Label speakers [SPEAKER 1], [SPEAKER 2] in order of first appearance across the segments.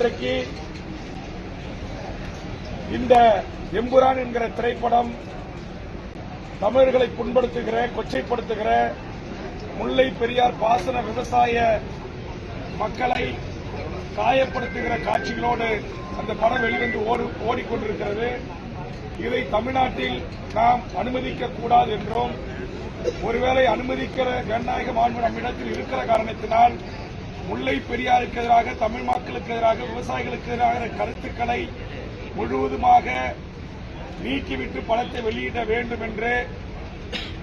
[SPEAKER 1] இன்றைக்கு இந்த எம்புரான் என்கிற திரைப்படம் தமிழர்களை புண்படுத்துகிற கொச்சைப்படுத்துகிற முல்லை பெரியார் பாசன விவசாய மக்களை காயப்படுத்துகிற காட்சிகளோடு அந்த படம் வெளிவந்து ஓடிக்கொண்டிருக்கிறது. இதை தமிழ்நாட்டில் நாம் அனுமதிக்க கூடாது என்றும் ஒருவேளை அனுமதிக்கிற ஜனநாயக மாண்பு நம்மிடத்தில் இருக்கிற காரணத்தினால் முல்லை பெரியாருக்கு எதிராக தமிழ் மக்களுக்கு எதிராக விவசாயிகளுக்கு எதிராக கருத்துக்களை முழுவதுமாக நீக்கிவிட்டு பணத்தை வெளியிட வேண்டும் என்று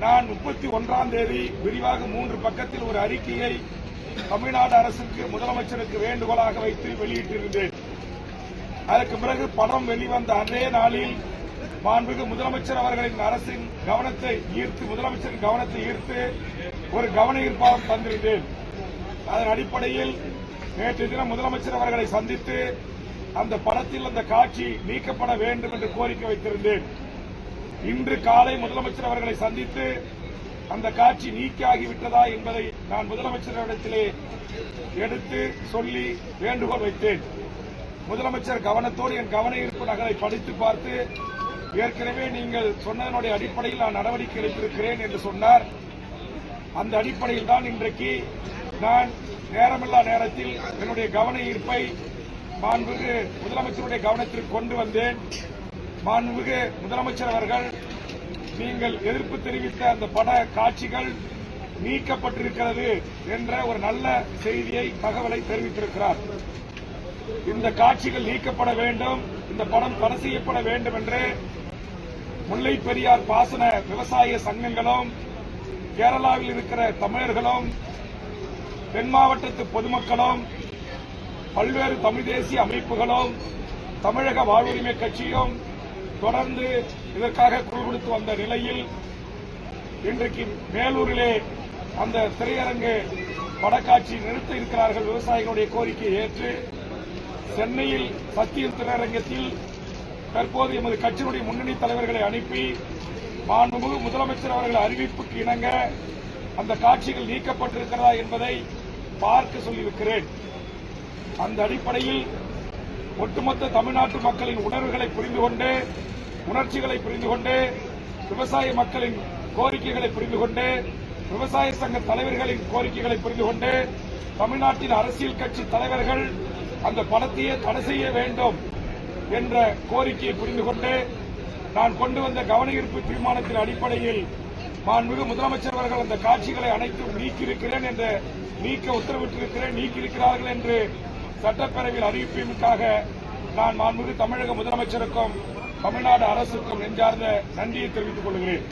[SPEAKER 1] நான் முப்பத்தி ஒன்றாம் தேதி விரிவாக மூன்று பக்கத்தில் ஒரு அறிக்கையை தமிழ்நாடு அரசுக்கு முதலமைச்சருக்கு வேண்டுகோளாக வைத்து வெளியிட்டிருந்தேன். அதற்கு பிறகு படம் வெளிவந்த அதே நாளில் மாண்புமிகு முதலமைச்சர் அவர்களின் அரசின் கவனத்தை ஈர்த்து முதலமைச்சரின் கவனத்தை ஈர்த்து ஒரு கவன ஈர்ப்பாளர் தந்திருந்தேன். அதன் அடிப்படையில் நேற்று தினம் முதலமைச்சர் அவர்களை சந்தித்து அந்த படத்தில் அந்த காட்சி நீக்கப்பட வேண்டும் என்று கோரிக்கை வைத்திருந்தேன். இன்று காலை முதலமைச்சர் அவர்களை சந்தித்து அந்த காட்சி நீக்கியாகிவிட்டதா என்பதை நான் முதலமைச்சரிடத்திலே எடுத்து சொல்லி வேண்டுகோள் வைத்தேன். முதலமைச்சர் கவனத்தோடு என் கவன ஈர்ப்பு நகரை படித்து பார்த்து ஏற்கனவே நீங்கள் சொன்னதனுடைய அடிப்படையில் நான் நடவடிக்கை எடுத்திருக்கிறேன் என்று சொன்னார். அந்த அடிப்படையில் தான் இன்றைக்கு நான் நேரமில்லா நேரத்தில் என்னுடைய கவன ஈர்ப்பை மாண்புமிகு முதலமைச்சருடைய கவனத்திற்கு கொண்டு வந்தேன். மாண்புமிகு முதலமைச்சர் அவர்கள் நீங்கள் எதிர்ப்பு தெரிவித்த அந்த பட காட்சிகள் நீக்கப்பட்டிருக்கிறது என்ற ஒரு நல்ல செய்தியை தகவலை தெரிவித்திருக்கிறார். இந்த காட்சிகள் நீக்கப்பட வேண்டும் இந்த படம் தடை செய்யப்பட வேண்டும் என்று முல்லை பெரியார் பாசன விவசாய சங்கங்களும் கேரளாவில் இருக்கிற தமிழர்களும் தென் மாவட்டத்து பொதுமக்களும் பல்வேறு தமிழ் தேசிய அமைப்புகளும் தமிழக வாழ்வுரிமை கட்சியும் தொடர்ந்து இதற்காக குரல் கொடுத்து வந்த நிலையில் இன்றைக்கு மேலூரிலே அந்த திரையரங்கு படக்காட்சி நிறுத்த இருக்கிறார்கள் விவசாயிகளுடைய கோரிக்கையை ஏற்று சென்னையில் சத்தியம் திரையரங்கத்தில் தற்போது எமது கட்சியினுடைய முன்னணி தலைவர்களை அனுப்பி மாண்புமிகு முதலமைச்சர் அவர்கள் அறிவிப்புக்கு இணங்க அந்த காட்சிகள் நீக்கப்பட்டிருக்கிறதா என்பதை பார்க்க சொல்லியிருக்கிறேன். அந்த அடிப்படையில் ஒட்டுமொத்த தமிழ்நாட்டு மக்களின் உணர்வுகளை புரிந்து கொண்டு உணர்ச்சிகளை புரிந்து கொண்டு விவசாய மக்களின் கோரிக்கைகளை புரிந்து கொண்டு விவசாய சங்க தலைவர்களின் கோரிக்கைகளை புரிந்து கொண்டு தமிழ்நாட்டின் அரசியல் கட்சி தலைவர்கள் அந்த படத்தையே தடை செய்ய வேண்டும் என்ற கோரிக்கையை புரிந்து கொண்டு நான் கொண்டு வந்த கவன ஈர்ப்பு தீர்மானத்தின் அடிப்படையில் மாண்புமிகு முதலமைச்சர் அவர்கள் அந்த காட்சிகளை அனைத்தும் நீக்கியிருக்கிறேன் என்று நீக்க உத்தரவிட்டிருக்கிறேன் நீக்கியிருக்கிறார்கள் என்று சட்டப்பேரவையில் அறிவிப்பதற்காக நான் மாண்புமிகு தமிழக முதலமைச்சருக்கும் தமிழ்நாடு அரசுக்கும் நெஞ்சார்ந்த நன்றியை தெரிவித்துக் கொள்கிறேன்.